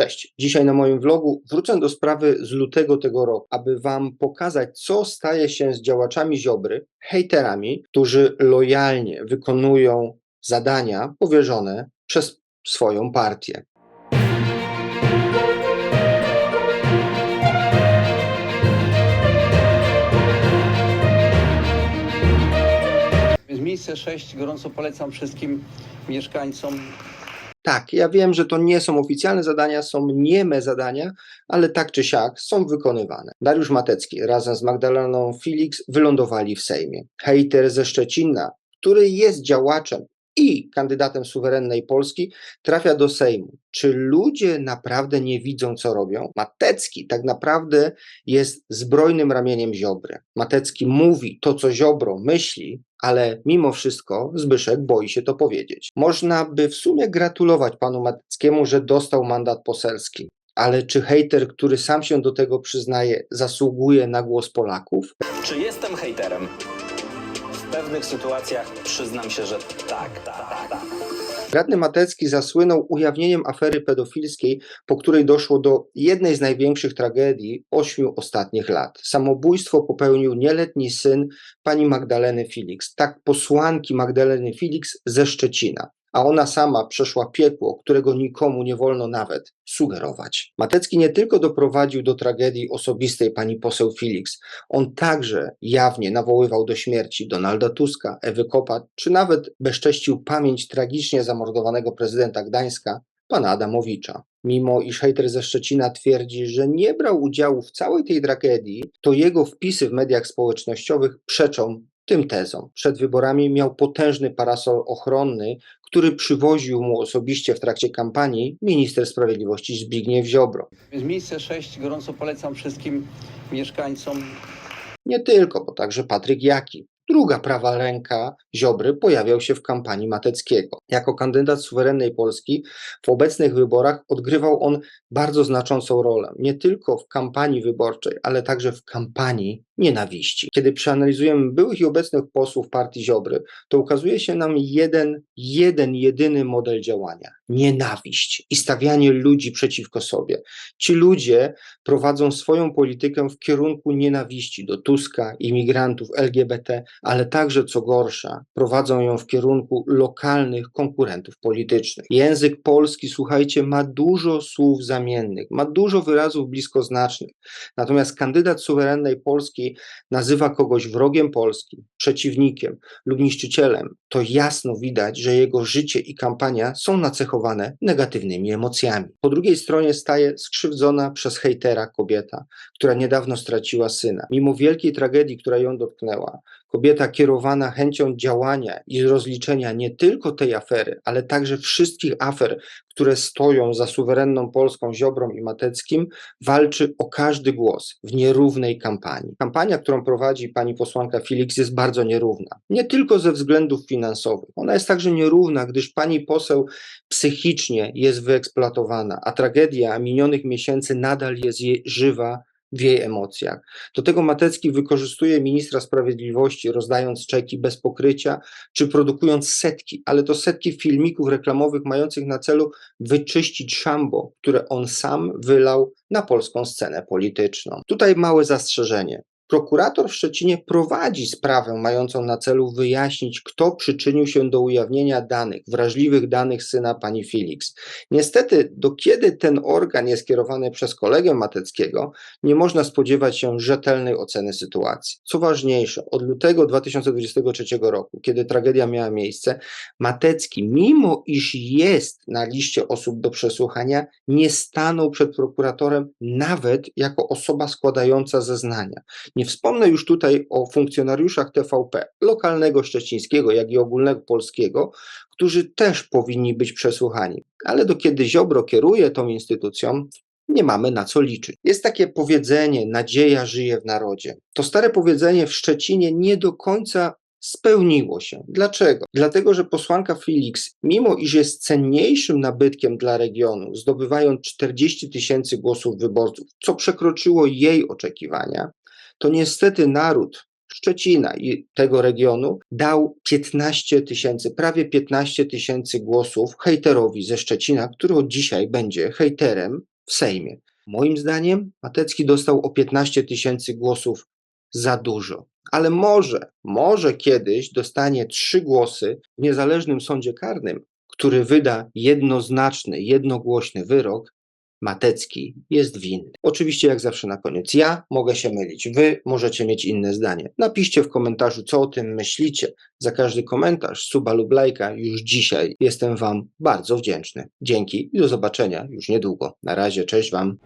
Cześć. Dzisiaj na moim vlogu wrócę do sprawy z lutego tego roku, aby Wam pokazać, co staje się z działaczami Ziobry, hejterami, którzy lojalnie wykonują zadania powierzone przez swoją partię. Więc miejsce 6 gorąco polecam wszystkim mieszkańcom Tak, ja wiem, że to nie są oficjalne zadania, są nieme zadania, ale tak czy siak są wykonywane. Dariusz Matecki razem z Magdaleną Felix wylądowali w Sejmie. Hejter ze Szczecina, który jest działaczem i kandydatem suwerennej Polski, trafia do Sejmu. Czy ludzie naprawdę nie widzą, co robią? Matecki tak naprawdę jest zbrojnym ramieniem Ziobry. Matecki mówi to, co Ziobro myśli, ale mimo wszystko Zbyszek boi się to powiedzieć. Można by w sumie gratulować panu Mateckiemu, że dostał mandat poselski. Ale czy hejter, który sam się do tego przyznaje, zasługuje na głos Polaków? Czy jestem hejterem? W pewnych sytuacjach przyznam się, że tak, tak, tak. Radny Matecki zasłynął ujawnieniem afery pedofilskiej, po której doszło do jednej z największych tragedii ośmiu ostatnich lat. Samobójstwo popełnił nieletni syn pani Magdaleny Felix, tak posłanki Magdaleny Felix ze Szczecina. A ona sama przeszła piekło, którego nikomu nie wolno nawet sugerować. Matecki nie tylko doprowadził do tragedii osobistej pani poseł Felix, on także jawnie nawoływał do śmierci Donalda Tuska, Ewy Kopat, czy nawet bezcześcił pamięć tragicznie zamordowanego prezydenta Gdańska, pana Adamowicza. Mimo iż hejter ze Szczecina twierdzi, że nie brał udziału w całej tej tragedii, to jego wpisy w mediach społecznościowych przeczą tym tezom. Przed wyborami miał potężny parasol ochronny, który przywoził mu osobiście w trakcie kampanii minister sprawiedliwości Zbigniew Ziobro. Miejsce 6 gorąco polecam wszystkim mieszkańcom Nie tylko, bo także Patryk Jaki. Druga prawa ręka Ziobry pojawiał się w kampanii Mateckiego. Jako kandydat suwerennej Polski w obecnych wyborach odgrywał on bardzo znaczącą rolę, nie tylko w kampanii wyborczej, ale także w kampanii nienawiści. Kiedy przeanalizujemy byłych i obecnych posłów partii Ziobry, to ukazuje się nam jeden, jeden, jedyny model działania. Nienawiść i stawianie ludzi przeciwko sobie. Ci ludzie prowadzą swoją politykę w kierunku nienawiści do Tuska, imigrantów, LGBT, ale także, co gorsza, prowadzą ją w kierunku lokalnych konkurentów politycznych. Język polski, słuchajcie, ma dużo słów zamiennych, ma dużo wyrazów bliskoznacznych. Natomiast kandydat suwerennej Polski nazywa kogoś wrogiem Polski, przeciwnikiem lub niszczycielem, to jasno widać, że jego życie i kampania są nacechowane negatywnymi emocjami. Po drugiej stronie staje skrzywdzona przez hejtera kobieta, która niedawno straciła syna. Mimo wielkiej tragedii, która ją dotknęła, kobieta kierowana chęcią działania i rozliczenia nie tylko tej afery, ale także wszystkich afer, które stoją za suwerenną Polską Ziobrą i Mateckim, walczy o każdy głos w nierównej kampanii. Kampania, którą prowadzi pani posłanka Felix jest bardzo nierówna. Nie tylko ze względów finansowych. Ona jest także nierówna, gdyż pani poseł psychicznie jest wyeksploatowana, a tragedia minionych miesięcy nadal jest jej żywa w jej emocjach. Do tego Matecki wykorzystuje ministra sprawiedliwości, rozdając czeki bez pokrycia, czy produkując setki, ale to setki filmików reklamowych mających na celu wyczyścić szambo, które on sam wylał na polską scenę polityczną. Tutaj małe zastrzeżenie. Prokurator w Szczecinie prowadzi sprawę mającą na celu wyjaśnić, kto przyczynił się do ujawnienia danych, wrażliwych danych syna pani Felix. Niestety, do kiedy ten organ jest kierowany przez kolegę Mateckiego, nie można spodziewać się rzetelnej oceny sytuacji. Co ważniejsze, od lutego 2023 roku, kiedy tragedia miała miejsce, Matecki, mimo iż jest na liście osób do przesłuchania, nie stanął przed prokuratorem nawet jako osoba składająca zeznania. Nie wspomnę już tutaj o funkcjonariuszach TVP, lokalnego szczecińskiego, jak i ogólnego polskiego, którzy też powinni być przesłuchani. Ale do kiedy Ziobro kieruje tą instytucją, nie mamy na co liczyć. Jest takie powiedzenie: nadzieja żyje w narodzie. To stare powiedzenie w Szczecinie nie do końca spełniło się. Dlaczego? Dlatego, że posłanka Felix, mimo iż jest cenniejszym nabytkiem dla regionu, zdobywając 40 tysięcy głosów wyborców, co przekroczyło jej oczekiwania, to niestety naród Szczecina i tego regionu dał 15 tysięcy, prawie 15 tysięcy głosów hejterowi ze Szczecina, który od dzisiaj będzie hejterem w Sejmie. Moim zdaniem Matecki dostał o 15 tysięcy głosów za dużo. Ale może, może kiedyś dostanie trzy głosy w niezależnym sądzie karnym, który wyda jednoznaczny, jednogłośny wyrok. Matecki jest winny. Oczywiście, jak zawsze na koniec, ja mogę się mylić, wy możecie mieć inne zdanie. Napiszcie w komentarzu, co o tym myślicie. Za każdy komentarz, suba lub lajka już dzisiaj jestem Wam bardzo wdzięczny. Dzięki i do zobaczenia już niedługo. Na razie, cześć Wam.